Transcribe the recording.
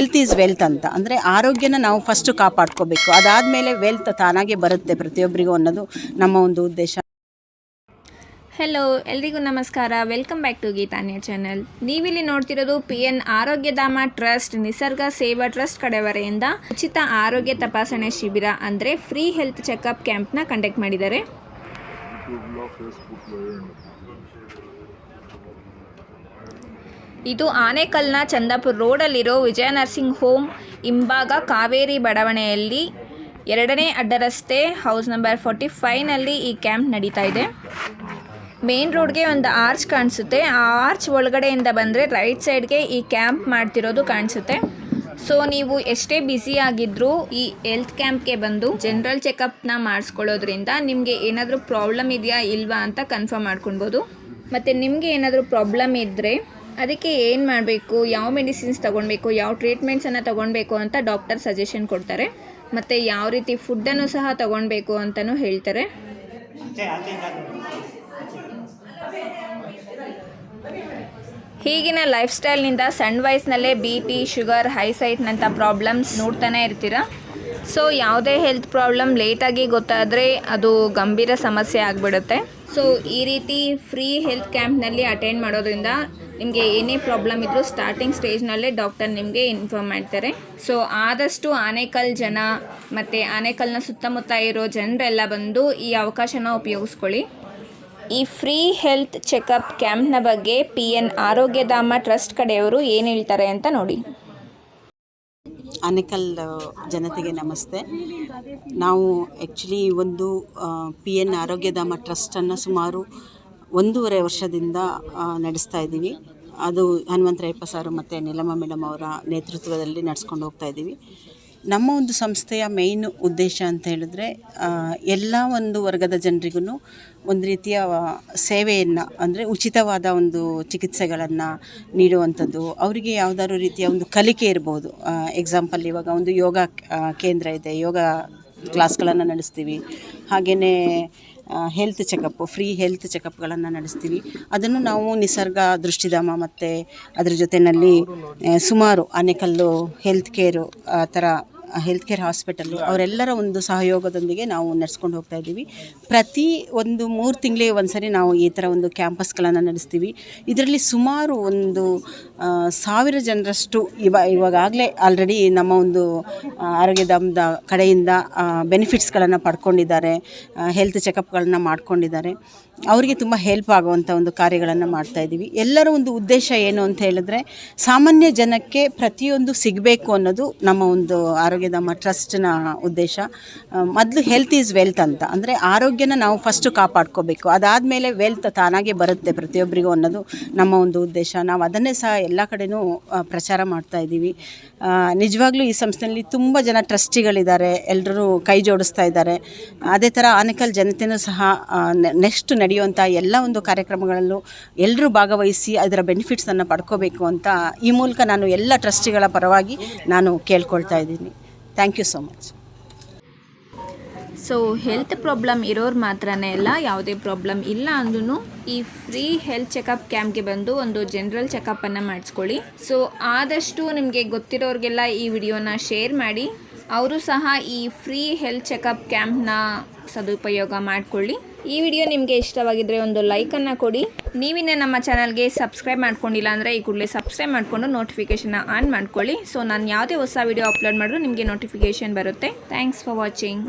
Health is wealth ಅಂತ. ಅಂದರೆ ಆರೋಗ್ಯನ ನಾವು ಫಸ್ಟು ಕಾಪಾಡ್ಕೋಬೇಕು. ಅದಾದಮೇಲೆ ವೆಲ್ತ್ ತಾನಾಗೆ ಬರುತ್ತೆ ಪ್ರತಿಯೊಬ್ಬರಿಗೂ ಅನ್ನೋದು ನಮ್ಮ ಒಂದು ಉದ್ದೇಶ. ಹಲೋ ಎಲ್ರಿಗೂ ನಮಸ್ಕಾರ. Welcome back to Geetanya channel ನೀವಿಲ್ಲಿ ನೋಡ್ತಿರೋದು P N Arogyadhama trust Nisarga Seva trust ಕಡೆವರೆಯಿಂದ ಉಚಿತ ಆರೋಗ್ಯ ತಪಾಸಣೆ ಶಿಬಿರ ಅಂದರೆ ಫ್ರೀ ಹೆಲ್ತ್ ಚೆಕಪ್ ಕ್ಯಾಂಪ್ನ ಕಂಡಕ್ಟ್ ಮಾಡಿದ್ದಾರೆ. ಇದು ಆನೇಕಲ್ನ ಚಂದಾಪುರ ರೋಡಲ್ಲಿರೋ ವಿಜಯ ನರ್ಸಿಂಗ್ ಹೋಮ್ ಹಿಂಭಾಗ ಕಾವೇರಿ ಬಡಾವಣೆಯಲ್ಲಿ ಎರಡನೇ ಅಡ್ಡರಸ್ತೆ ಹೌಸ್ ನಂಬರ್ ಫೋರ್ಟಿ ಫೈವ್ನಲ್ಲಿ ಈ ಕ್ಯಾಂಪ್ ನಡೀತಾ ಇದೆ. ಮೇನ್ ರೋಡ್ಗೆ ಒಂದು ಆರ್ಚ್ ಕಾಣಿಸುತ್ತೆ. ಆ ಆರ್ಚ್ ಒಳಗಡೆಯಿಂದ ಬಂದರೆ ರೈಟ್ ಸೈಡ್ಗೆ ಈ ಕ್ಯಾಂಪ್ ಮಾಡ್ತಿರೋದು ಕಾಣಿಸುತ್ತೆ. ಸೊ ನೀವು ಎಷ್ಟೇ ಬ್ಯುಸಿ ಆಗಿದ್ರೂ ಈ ಹೆಲ್ತ್ ಕ್ಯಾಂಪ್ಗೆ ಬಂದು ಜನರಲ್ ಚೆಕಪ್ನ ಮಾಡಿಸ್ಕೊಳ್ಳೋದ್ರಿಂದ ನಿಮಗೆ ಏನಾದರೂ ಪ್ರಾಬ್ಲಮ್ ಇದೆಯಾ ಇಲ್ವಾ ಅಂತ ಕನ್ಫರ್ಮ್ ಮಾಡ್ಕೊಳ್ಬೋದು. ಮತ್ತು ನಿಮಗೆ ಏನಾದರೂ ಪ್ರಾಬ್ಲಮ್ ಇದ್ದರೆ ಅದಕ್ಕೆ ಏನು ಮಾಡಬೇಕು? ಯಾವ ಮೆಡಿಸಿನ್ಸ್ ತೊಗೊಳ್ಬೇಕು ಯಾವ ಟ್ರೀಟ್ಮೆಂಟ್ಸನ್ನು ತೊಗೊಳ್ಬೇಕು ಅಂತ ಡಾಕ್ಟರ್ ಸಜೆಷನ್ ಕೊಡ್ತಾರೆ. ಮತ್ತು ಯಾವ ರೀತಿ ಫುಡ್ಡನ್ನು ಸಹ ತೊಗೊಳ್ಬೇಕು ಅಂತಲೂ ಹೇಳ್ತಾರೆ. ಹೀಗಿನ ಲೈಫ್ ಸ್ಟೈಲ್ನಿಂದ ಸಣ್ಣ ವಯಸ್ಸಿನಲ್ಲೇ ಬಿ ಪಿ ಶುಗರ್ ಹೈಸೈಟ್ನಂಥ ಪ್ರಾಬ್ಲಮ್ಸ್ ನೋಡ್ತಾನೆ ಇರ್ತೀರ? ಸೊ ಯಾವುದೇ ಹೆಲ್ತ್ ಪ್ರಾಬ್ಲಮ್ ಲೇಟಾಗಿ ಗೊತ್ತಾದರೆ ಅದು ಗಂಭೀರ ಸಮಸ್ಯೆ ಆಗಿಬಿಡುತ್ತೆ. ಸೊ ಈ ರೀತಿ ಫ್ರೀ ಹೆಲ್ತ್ ಕ್ಯಾಂಪ್ನಲ್ಲಿ ಅಟೆಂಡ್ ಮಾಡೋದ್ರಿಂದ ನಿಮಗೆ ಏನೇ ಪ್ರಾಬ್ಲಮ್ ಇದ್ದರೂ ಸ್ಟಾರ್ಟಿಂಗ್ ಸ್ಟೇಜ್ನಲ್ಲೇ ಡಾಕ್ಟರ್ ನಿಮಗೆ ಇನ್ಫಾರ್ಮ್ ಮಾಡ್ತಾರೆ. ಸೊ ಆದಷ್ಟು ಆನೇಕಲ್ ಜನ ಮತ್ತು ಆನೇಕಲ್ನ ಸುತ್ತಮುತ್ತ ಇರೋ ಜನರೆಲ್ಲ ಬಂದು ಈ ಅವಕಾಶನ ಉಪಯೋಗಿಸ್ಕೊಳ್ಳಿ. ಈ ಫ್ರೀ ಹೆಲ್ತ್ ಚೆಕಪ್ ಕ್ಯಾಂಪ್ನ ಬಗ್ಗೆ ಪಿ ಎನ್ ಆರೋಗ್ಯಧಾಮ ಟ್ರಸ್ಟ್ ಕಡೆಯವರು ಏನು ಹೇಳ್ತಾರೆ ಅಂತ ನೋಡಿ. ಆನೇಕಲ್ ಜನತೆಗೆ ನಮಸ್ತೆ. ನಾವು ಆ್ಯಕ್ಚುಲಿ ಒಂದು ಪಿ ಎನ್ ಆರೋಗ್ಯಧಾಮ ಟ್ರಸ್ಟನ್ನು ಸುಮಾರು ಒಂದೂವರೆ ವರ್ಷದಿಂದ ನಡೆಸ್ತಾ ಇದ್ದೀವಿ. ಅದು ಹನುಮಂತರಾಯಪ್ಪ ಸಾರು ಮತ್ತು ನೀಲಮ್ಮ ಮೇಡಮ್ ಅವರ ನೇತೃತ್ವದಲ್ಲಿ ನಡೆಸ್ಕೊಂಡು ಹೋಗ್ತಾ ಇದ್ದೀವಿ. ನಮ್ಮ ಒಂದು ಸಂಸ್ಥೆಯ ಮೇಯ್ನ್ ಉದ್ದೇಶ ಅಂತ ಹೇಳಿದ್ರೆ ಎಲ್ಲ ಒಂದು ವರ್ಗದ ಜನರಿಗೂ ಒಂದು ರೀತಿಯ ಸೇವೆಯನ್ನು, ಅಂದರೆ ಉಚಿತವಾದ ಒಂದು ಚಿಕಿತ್ಸೆಗಳನ್ನು ನೀಡುವಂಥದ್ದು. ಅವರಿಗೆ ಯಾವುದಾದ್ರು ರೀತಿಯ ಒಂದು ಕಲಿಕೆ ಇರ್ಬೋದು. ಎಕ್ಸಾಂಪಲ್ ಇವಾಗ ಒಂದು ಯೋಗ ಕೇಂದ್ರ ಇದೆ. ಯೋಗ ಕ್ಲಾಸ್ಗಳನ್ನು ನಡೆಸ್ತೀವಿ. ಹಾಗೆಯೇ ಹೆಲ್ತ್ ಚೆಕಪ್ಪು ಫ್ರೀ ಹೆಲ್ತ್ ಚೆಕಪ್ಗಳನ್ನು ನಡೆಸ್ತೀವಿ. ಅದನ್ನು ನಾವು ನಿಸರ್ಗ ದೃಷ್ಟಿಧಾಮ ಮತ್ತು ಅದ್ರ ಜೊತೆಯಲ್ಲಿ ಸುಮಾರು ಆನೆಕಲ್ಲು ಹೆಲ್ತ್ ಕೇರು ಆ ಥರ ಹೆಲ್ತ್ ಕೇರ್ ಹಾಸ್ಪಿಟಲ್ ಅವರೆಲ್ಲರ ಒಂದು ಸಹಯೋಗದೊಂದಿಗೆ ನಾವು ನಡೆಸ್ಕೊಂಡು ಹೋಗ್ತಾ ಇದ್ದೀವಿ. ಪ್ರತಿ ಒಂದು ಮೂರು ತಿಂಗಳಿಗೆ ಒಂದ್ಸರಿ ನಾವು ಈ ಥರ ಒಂದು ಕ್ಯಾಂಪಸ್ಗಳನ್ನು ನಡೆಸ್ತೀವಿ. ಇದರಲ್ಲಿ ಸುಮಾರು ಒಂದು ಸಾವಿರ ಜನರಷ್ಟು ಇವ ಇವಾಗಲೇ ಆಲ್ರೆಡಿ ನಮ್ಮ ಒಂದು ಆರೋಗ್ಯಧಾಮದ ಕಡೆಯಿಂದ ಬೆನಿಫಿಟ್ಸ್ಗಳನ್ನು ಪಡ್ಕೊಂಡಿದ್ದಾರೆ ಹೆಲ್ತ್ ಚೆಕಪ್ಗಳನ್ನು ಮಾಡ್ಕೊಂಡಿದ್ದಾರೆ. ಅವರಿಗೆ ತುಂಬ ಹೆಲ್ಪ್ ಆಗುವಂಥ ಒಂದು ಕಾರ್ಯಗಳನ್ನು ಮಾಡ್ತಾ ಇದ್ದೀವಿ. ಎಲ್ಲರ ಒಂದು ಉದ್ದೇಶ ಏನು ಅಂತ ಹೇಳಿದ್ರೆ ಸಾಮಾನ್ಯ ಜನಕ್ಕೆ ಪ್ರತಿಯೊಂದು ಸಿಗಬೇಕು ಅನ್ನೋದು ನಮ್ಮ ಒಂದು ಆರೋಗ್ಯಧಾಮ ಟ್ರಸ್ಟ್ನ ಉದ್ದೇಶ. ಮೊದಲು ಹೆಲ್ತ್ ಈಸ್ ವೆಲ್ತ್ ಅಂತ. ಅಂದರೆ ಆರೋಗ್ಯನ ನಾವು ಫಸ್ಟು ಕಾಪಾಡ್ಕೋಬೇಕು. ಅದಾದಮೇಲೆ ವೆಲ್ತ್ ತಾನಾಗೆ ಬರುತ್ತೆ ಪ್ರತಿಯೊಬ್ಬರಿಗೂ ಅನ್ನೋದು ನಮ್ಮ ಒಂದು ಉದ್ದೇಶ. ನಾವು ಅದನ್ನೇ ಸಹ ಎಲ್ಲ ಕಡೆಯೂ ಪ್ರಚಾರ ಮಾಡ್ತಾ ಇದ್ದೀವಿ. ನಿಜವಾಗ್ಲೂ ಈ ಸಂಸ್ಥೆಯಲ್ಲಿ ತುಂಬ ಜನ ಟ್ರಸ್ಟಿಗಳಿದ್ದಾರೆ ಎಲ್ಲರೂ ಕೈ ಜೋಡಿಸ್ತಾ ಇದ್ದಾರೆ. ಅದೇ ಥರ ಆನೇಕಲ್ ಜನತೆಯೂ ಸಹ ನೆಕ್ಸ್ಟ್ ನಡೆಯುವಂಥ ಎಲ್ಲ ಒಂದು ಕಾರ್ಯಕ್ರಮಗಳಲ್ಲೂ ಎಲ್ಲರೂ ಭಾಗವಹಿಸಿ ಅದರ ಬೆನಿಫಿಟ್ಸನ್ನು ಪಡ್ಕೋಬೇಕು ಅಂತ ಈ ಮೂಲಕ ನಾನು ಎಲ್ಲ ಟ್ರಸ್ಟಿಗಳ ಪರವಾಗಿ ನಾನು ಕೇಳ್ಕೊಳ್ತಾ ಇದ್ದೀನಿ. Thank you so much so health problem ಇರೋರು ಮಾತ್ರನೇ ಅಲ್ಲ, ಯಾವುದೇ ಪ್ರಾಬ್ಲಮ್ ಇಲ್ಲ ಅಂದ್ರೂ ಈ ಫ್ರೀ ಹೆಲ್ತ್ ಚೆಕಪ್ ಕ್ಯಾಂಪ್ಗೆ ಬಂದು ಒಂದು ಜನರಲ್ ಚೆಕಪ್ಪನ್ನು ಮಾಡಿಸ್ಕೊಳ್ಳಿ. ಸೊ ಆದಷ್ಟು ನಿಮಗೆ ಗೊತ್ತಿರೋರಿಗೆಲ್ಲ ಈ ವಿಡಿಯೋನ ಶೇರ್ ಮಾಡಿ. ಅವರು ಸಹ ಈ ಫ್ರೀ ಹೆಲ್ತ್ ಚೆಕಪ್ ಕ್ಯಾಂಪ್ನ ಸದುಪಯೋಗ ಮಾಡಿಕೊಳ್ಳಿ. ಈ ವಿಡಿಯೋ ನಿಮಗೆ ಇಷ್ಟವಾಗಿದ್ದರೆ ಒಂದು ಲೈಕನ್ನು ಕೊಡಿ. ನೀವಿನ್ನೇ ನಮ್ಮ ಚಾನಲ್ಗೆ ಸಬ್ಸ್ಕ್ರೈಬ್ ಮಾಡ್ಕೊಂಡಿಲ್ಲ ಅಂದರೆ ಈ ಕೂಡಲೇ ಸಬ್ಸ್ಕ್ರೈಬ್ ಮಾಡಿಕೊಂಡು ನೋಟಿಫಿಕೇಷನ್ನ ಆನ್ ಮಾಡ್ಕೊಳ್ಳಿ. ಸೊ ನಾನು ಯಾವುದೇ ಹೊಸ ವಿಡಿಯೋ ಅಪ್ಲೋಡ್ ಮಾಡಿದ್ರು ನಿಮಗೆ ನೋಟಿಫಿಕೇಷನ್ ಬರುತ್ತೆ. Thanks for watching